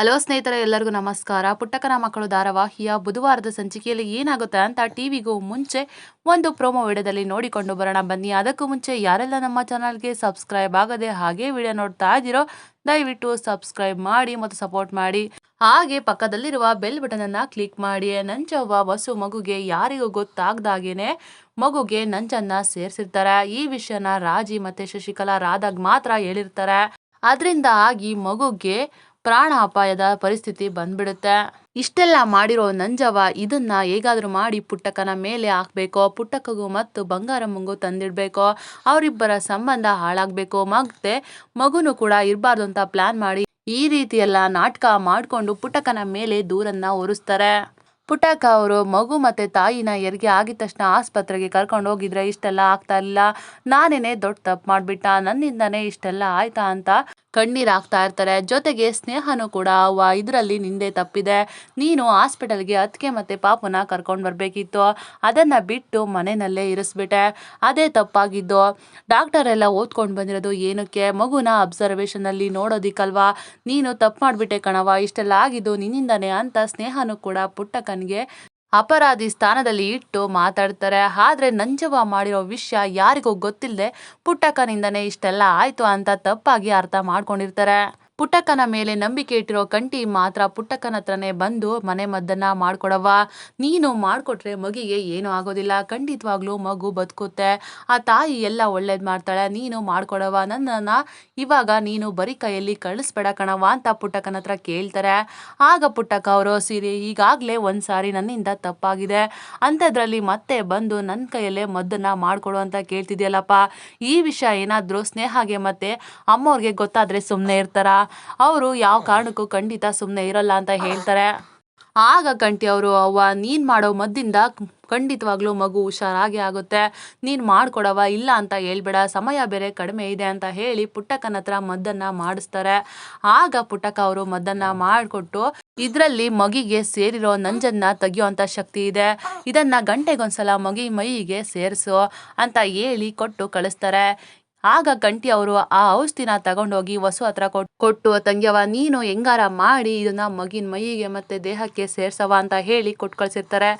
Hello ಸ್ನೇಹಿತರೆ, ಎಲ್ಲರಿಗೂ ನಮಸ್ಕಾರ. ಪುಟ್ಟಕನ ಮಕ್ಕಳು ಧಾರಾವಾಹಿಯ ಬುಧವಾರದ ಸಂಚಿಕೆಯಲ್ಲಿ ಏನಾಗುತ್ತೆ ಅಂತ ಟಿವಿಗೂ ಮುಂಚೆ ಒಂದು ಪ್ರೋಮೋ ವಿಡಿಯೋದಲ್ಲಿ ನೋಡಿಕೊಂಡು ಬರೋಣ. ಬನ್ನಿ, ಅದಕ್ಕೂ ಮುಂಚೆ ಯಾರೆಲ್ಲ ನಮ್ಮ ಚಾನಲ್ಗೆ ಸಬ್ಸ್ಕ್ರೈಬ್ ಆಗದೆ ಹಾಗೆ ವಿಡಿಯೋ ನೋಡ್ತಾ ಇದ್ದೀರೋ, ದಯವಿಟ್ಟು ಸಬ್ಸ್ಕ್ರೈಬ್ ಮಾಡಿ ಮತ್ತು ಸಪೋರ್ಟ್ ಮಾಡಿ. ಹಾಗೆ ಪಕ್ಕದಲ್ಲಿರುವ ಬೆಲ್ ಬಟನ್ ಅನ್ನ ಕ್ಲಿಕ್ ಮಾಡಿ. ನಂಜವ್ವ ವಸು ಮಗುಗೆ ಯಾರಿಗೂ ಗೊತ್ತಾಗ್ದಾಗೇನೆ ಮಗುಗೆ ನಂಜನ್ನ ಸೇರಿಸಿರ್ತಾರೆ. ಈ ವಿಷಯನ ರಾಜಿ ಮತ್ತು ಶಶಿಕಲಾ ರಾಧಾಗ್ ಮಾತ್ರ ಹೇಳಿರ್ತಾರೆ. ಅದರಿಂದ ಆಗಿ ಮಗುಗೆ ಪ್ರಾಣ ಅಪಾಯದ ಪರಿಸ್ಥಿತಿ ಬಂದ್ಬಿಡುತ್ತೆ. ಇಷ್ಟೆಲ್ಲ ಮಾಡಿರೋ ನಂಜವ ಇದನ್ನ ಹೇಗಾದ್ರೂ ಮಾಡಿ ಪುಟ್ಟಕ್ಕನ ಮೇಲೆ ಹಾಕ್ಬೇಕೋ, ಪುಟ್ಟಕ್ಕಗೂ ಮತ್ತು ಬಂಗಾರಮ್ಮಂಗೂ ತಂದಿಡ್ಬೇಕೋ, ಅವರಿಬ್ಬರ ಸಂಬಂಧ ಹಾಳಾಗ್ಬೇಕು ಮತ್ತೆ ಮಗುನು ಕೂಡ ಇರಬಾರ್ದು ಅಂತ ಪ್ಲಾನ್ ಮಾಡಿ ಈ ರೀತಿ ಎಲ್ಲ ನಾಟಕ ಮಾಡಿಕೊಂಡು ಪುಟ್ಟಕ್ಕನ ಮೇಲೆ ದೂರನ್ನ ಒರಿಸ್ತಾರೆ. ಪುಟ್ಟಕ್ಕ ಅವರು ಮಗು ಮತ್ತೆ ತಾಯಿನ ಎರಿಗೆ ಆಗಿದ ತಕ್ಷಣ ಆಸ್ಪತ್ರೆಗೆ ಕರ್ಕೊಂಡು ಹೋಗಿದ್ರೆ ಇಷ್ಟೆಲ್ಲ ಆಗ್ತಾ ಇಲ್ಲ ನಾನೇನೆ ದೊಡ್ಡ ತಪ್ಪು ಮಾಡಿಬಿಟ್ಟ, ನನ್ನಿಂದನೇ ಇಷ್ಟೆಲ್ಲ ಆಯ್ತಾ ಅಂತ ಕಣ್ಣೀರ್ ಹಾಕ್ತಾ ಇರ್ತಾರೆ. ಜೊತೆಗೆ ಸ್ನೇಹನೂ ಕೂಡ ಅವ್ವ ಇದರಲ್ಲಿ ನಿಂದೆ ತಪ್ಪಿದೆ. ನೀನು ಹಾಸ್ಪಿಟಲ್ಗೆ ಅದಕ್ಕೆ ಮತ್ತೆ ಪಾಪುನ ಕರ್ಕೊಂಡು ಬರಬೇಕಿತ್ತು. ಅದನ್ನು ಬಿಟ್ಟು ಮನೆಯಲ್ಲೇ ಇರಿಸ್ಬಿಟ್ಟೆ. ಅದೇ ತಪ್ಪಾಗಿದ್ದು. ಡಾಕ್ಟರ್ ಎಲ್ಲ ಓದ್ಕೊಂಡು ಬಂದಿರೋದು ಏನಕ್ಕೆ? ಮಗುನ ಅಬ್ಸರ್ವೇಷನಲ್ಲಿ ನೋಡೋದಿಕ್ಕಲ್ವಾ? ನೀನು ತಪ್ಪು ಮಾಡಿಬಿಟ್ಟೆ ಕಣವ ಇಷ್ಟೆಲ್ಲ ಆಗಿದ್ದು ನಿನ್ನಿಂದನೇ ಅಂತ ಸ್ನೇಹನೂ ಕೂಡ ಪುಟ್ಟಕ್ಕನಿಗೆ ಅಪರಾಧಿ ಸ್ಥಾನದಲ್ಲಿ ಇಟ್ಟು ಮಾತಾಡ್ತಾರೆ. ಆದರೆ ನಂಜವ್ವ ಮಾಡಿರೋ ವಿಷಯ ಯಾರಿಗೂ ಗೊತ್ತಿಲ್ಲದೆ ಪುಟ್ಟಕ್ಕನಿಂದನೇ ಇಷ್ಟೆಲ್ಲ ಆಯಿತು ಅಂತ ತಪ್ಪಾಗಿ ಅರ್ಥ ಮಾಡ್ಕೊಂಡಿರ್ತಾರೆ. ಪುಟ್ಟಕ್ಕನ ಮೇಲೆ ನಂಬಿಕೆ ಇಟ್ಟಿರೋ ಕಂಟಿ ಮಾತ್ರ ಪುಟ್ಟಕ್ಕನ ಹತ್ರನೇ ಬಂದು ಮನೆ ಮದ್ದನ್ನ ಮಾಡ್ಕೊಡವ್ವ. ನೀನು ಮಾಡಿಕೊಟ್ರೆ ಮಗಿಗೆ ಏನೂ ಆಗೋದಿಲ್ಲ. ಖಂಡಿತವಾಗ್ಲೂ ಮಗು ಬದುಕುತ್ತೆ. ಆ ತಾಯಿ ಎಲ್ಲ ಒಳ್ಳೇದು ಮಾಡ್ತಾಳೆ. ನೀನು ಮಾಡ್ಕೊಡವ ನನ್ನನ್ನು ಇವಾಗ ನೀನು ಬರೀ ಕೈಯಲ್ಲಿ ಕಳಿಸ್ಬೇಡ ಕಣವ ಅಂತ ಪುಟ್ಟಕ್ಕನ ಹತ್ರ ಕೇಳ್ತಾರೆ. ಆಗ ಪುಟ್ಟಕ್ಕ ಅವರು, ಸಿರಿ, ಈಗಾಗಲೇ ಒಂದು ಸಾರಿ ನನ್ನಿಂದ ತಪ್ಪಾಗಿದೆ. ಅಂಥದ್ರಲ್ಲಿ ಮತ್ತೆ ಬಂದು ನನ್ನ ಕೈಯಲ್ಲೇ ಮದ್ದನ್ನ ಮಾಡಿಕೊಡು ಅಂತ ಕೇಳ್ತಿದ್ಯಲ್ಲಪ್ಪ. ಈ ವಿಷಯ ಏನಾದರೂ ಸ್ನೇಹಗೆ ಮತ್ತೆ ಅಮ್ಮವ್ರಿಗೆ ಗೊತ್ತಾದರೆ ಸುಮ್ಮನೆ ಇರ್ತಾರಾ? ಅವರು ಯಾವ ಕಾರಣಕ್ಕೂ ಖಂಡಿತ ಸುಮ್ಮನೆ ಇರಲ್ಲ ಅಂತ ಹೇಳ್ತಾರೆ. ಆಗ ಕಂಟಿ ಅವರು, ಅವ್ವ, ನೀನು ಮಾಡೋ ಮದ್ದಿಂದ ಖಂಡಿತವಾಗ್ಲೂ ಮಗು ಹುಷಾರಾಗಿ ಆಗುತ್ತೆ. ನೀನು ಮಾಡ್ಕೊಡವ ಇಲ್ಲ ಅಂತ ಹೇಳ್ಬೇಡ, ಸಮಯ ಬೇರೆ ಕಡಿಮೆ ಇದೆ ಅಂತ ಹೇಳಿ ಪುಟ್ಟಕ್ಕನ ಹತ್ರ ಮದ್ದನ್ನ ಮಾಡಿಸ್ತಾರೆ. ಆಗ ಪುಟ್ಟಕ್ಕ ಅವರು ಮದ್ದನ್ನ ಮಾಡಿಕೊಟ್ಟು ಇದರಲ್ಲಿ ಮಗಿಗೆ ಸೇರಿರೋ ನಂಜನ್ನ ತೆಗಿಯೋಂಥ ಶಕ್ತಿ ಇದೆ. ಇದನ್ನ ಗಂಟೆಗೊಂದ್ಸಲ ಮಗಿ ಮೈಗೆ ಸೇರಿಸು ಅಂತ ಹೇಳಿ ಕೊಟ್ಟು ಕಳಿಸ್ತಾರೆ. ಆಗ ಕಂಟಿ ಅವರು ಆ ಔಷಧಿನ ತಗೊಂಡೋಗಿ ವಸು ಹತ್ರ ಕೊಟ್ಟು ತಂಗ್ಯವ ನೀನು ಹೆಂಗಾರ ಮಾಡಿ ಇದನ್ನ ಮಗಿನ ಮೈಗೆ ಮತ್ತೆ ದೇಹಕ್ಕೆ ಸೇರ್ಸವ ಅಂತ ಹೇಳಿ ಕೊಟ್ಟು ಕಳ್ಸಿರ್ತಾರೆ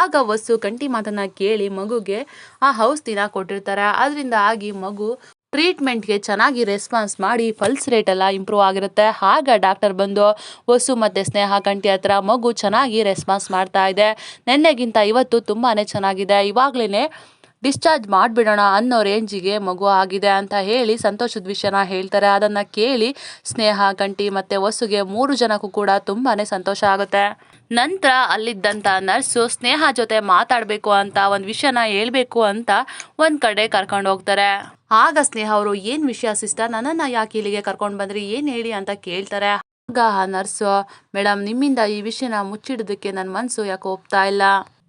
ಆಗ ವಸು ಕಂಟಿ ಮಾತನ್ನ ಕೇಳಿ ಮಗುಗೆ ಆ ಔಷಧಿನ ಕೊಟ್ಟಿರ್ತಾರೆ. ಅದರಿಂದ ಆಗಿ ಮಗು ಟ್ರೀಟ್ಮೆಂಟ್ಗೆ ಚೆನ್ನಾಗಿ ರೆಸ್ಪಾನ್ಸ್ ಮಾಡಿ ಪಲ್ಸ್ ರೇಟ್ ಎಲ್ಲ ಇಂಪ್ರೂವ್ ಆಗಿರುತ್ತೆ. ಆಗ ಡಾಕ್ಟರ್ ಬಂದು ವಸು ಮತ್ತು ಸ್ನೇಹ ಕಂಟಿ ಹತ್ರ ಮಗು ಚೆನ್ನಾಗಿ ರೆಸ್ಪಾನ್ಸ್ ಮಾಡ್ತಾ ಇದೆ. ನಿನ್ನೆಗಿಂತ ಇವತ್ತು ತುಂಬಾ ಚೆನ್ನಾಗಿದೆ. ಇವಾಗಲೇ ಡಿಸ್ಚಾರ್ಜ್ ಮಾಡಿಬಿಡೋಣ ಅನ್ನೋ ರೇಂಜಿಗೆ ಮಗು ಆಗಿದೆ ಅಂತ ಹೇಳಿ ಸಂತೋಷದ ವಿಷಯನ ಹೇಳ್ತಾರೆ. ಅದನ್ನು ಕೇಳಿ ಸ್ನೇಹ, ಗಂಟಿ ಮತ್ತು ವಸುಗೆ ಮೂರು ಜನಕ್ಕೂ ಕೂಡ ತುಂಬಾ ಸಂತೋಷ ಆಗುತ್ತೆ. ನಂತರ ಅಲ್ಲಿದ್ದಂಥ ನರ್ಸು ಸ್ನೇಹ ಜೊತೆ ಮಾತಾಡಬೇಕು ಅಂತ ಒಂದು ವಿಷಯನ ಹೇಳಬೇಕು ಅಂತ ಒಂದು ಕಡೆ ಕರ್ಕೊಂಡು ಹೋಗ್ತಾರೆ. ಆಗ ಸ್ನೇಹ ಅವರು, ಏನು ವಿಷಯ ಸಿಸ್ಟರ್? ನನ್ನನ್ನು ಯಾಕೆ ಇಲ್ಲಿಗೆ ಕರ್ಕೊಂಡು ಬಂದ್ರಿ? ಏನು ಹೇಳಿ? ಅಂತ ಕೇಳ್ತಾರೆ. ಆಗ ಆ ನರ್ಸು ಮೇಡಮ್ ನಿಮ್ಮಿಂದ ಈ ವಿಷಯನ ಮುಚ್ಚಿಡೋದಕ್ಕೆ ನನ್ನ ಮನಸ್ಸು ಯಾಕೆ ಒಪ್ತಾ ಇಲ್ಲ.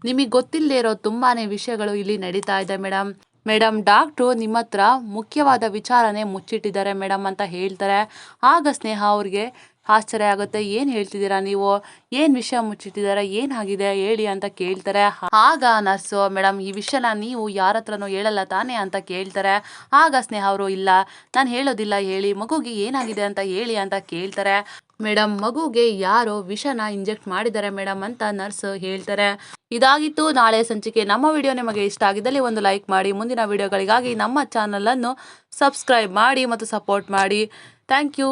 ನಿಮಗೆ ಗೊತ್ತಿಲ್ಲದೆ ಇರೋ ತುಂಬಾನೇ ವಿಷಯಗಳು ಇಲ್ಲಿ ನಡೀತಾ ಇದೆ ಮೇಡಮ್ ಮೇಡಮ್ ಡಾಕ್ಟ್ರು ನಿಮ್ಮ ಹತ್ರ ಮುಖ್ಯವಾದ ವಿಚಾರನೆ ಮುಚ್ಚಿಟ್ಟಿದ್ದಾರೆ ಮೇಡಮ್ ಅಂತ ಹೇಳ್ತಾರೆ. ಆಗ ಸ್ನೇಹ ಅವ್ರಿಗೆ ಆಶ್ಚರ್ಯ ಆಗುತ್ತೆ. ಏನು ಹೇಳ್ತಿದ್ದೀರಾ ನೀವು? ಏನು ವಿಷಯ ಮುಚ್ಚಿಟ್ಟಿದ್ದಾರೆ? ಏನಾಗಿದೆ ಹೇಳಿ ಅಂತ ಕೇಳ್ತಾರೆ. ಆಗ ನರ್ಸು ಮೇಡಮ್ ಈ ವಿಷಯನ ನೀವು ಯಾರ ಹತ್ರನೂ ಹೇಳಲ್ಲ ತಾನೇ ಅಂತ ಕೇಳ್ತಾರೆ. ಆಗ ಸ್ನೇಹ ಅವರು, ಇಲ್ಲ, ನಾನು ಹೇಳೋದಿಲ್ಲ, ಹೇಳಿ. ಮಗುಗೆ ಏನಾಗಿದೆ ಅಂತ ಹೇಳಿ ಅಂತ ಕೇಳ್ತಾರೆ. ಮೇಡಮ್ ಮಗುಗೆ ಯಾರೋ ವಿಷನ ಇಂಜೆಕ್ಟ್ ಮಾಡಿದ್ದಾರೆ ಮೇಡಮ್ ಅಂತ ನರ್ಸ್ ಹೇಳ್ತಾರೆ. ಇದಾಗಿತ್ತು. ನಾಳೆ ಸಂಚಿಕೆ ನಮ್ಮ ವಿಡಿಯೋ ನಿಮಗೆ ಇಷ್ಟ ಆಗಿದ್ದಲ್ಲಿ ಒಂದು ಲೈಕ್ ಮಾಡಿ. ಮುಂದಿನ ವಿಡಿಯೋಗಳಿಗಾಗಿ ನಮ್ಮ ಚಾನಲನ್ನು ಸಬ್ಸ್ಕ್ರೈಬ್ ಮಾಡಿ ಮತ್ತು ಸಪೋರ್ಟ್ ಮಾಡಿ. Thank you.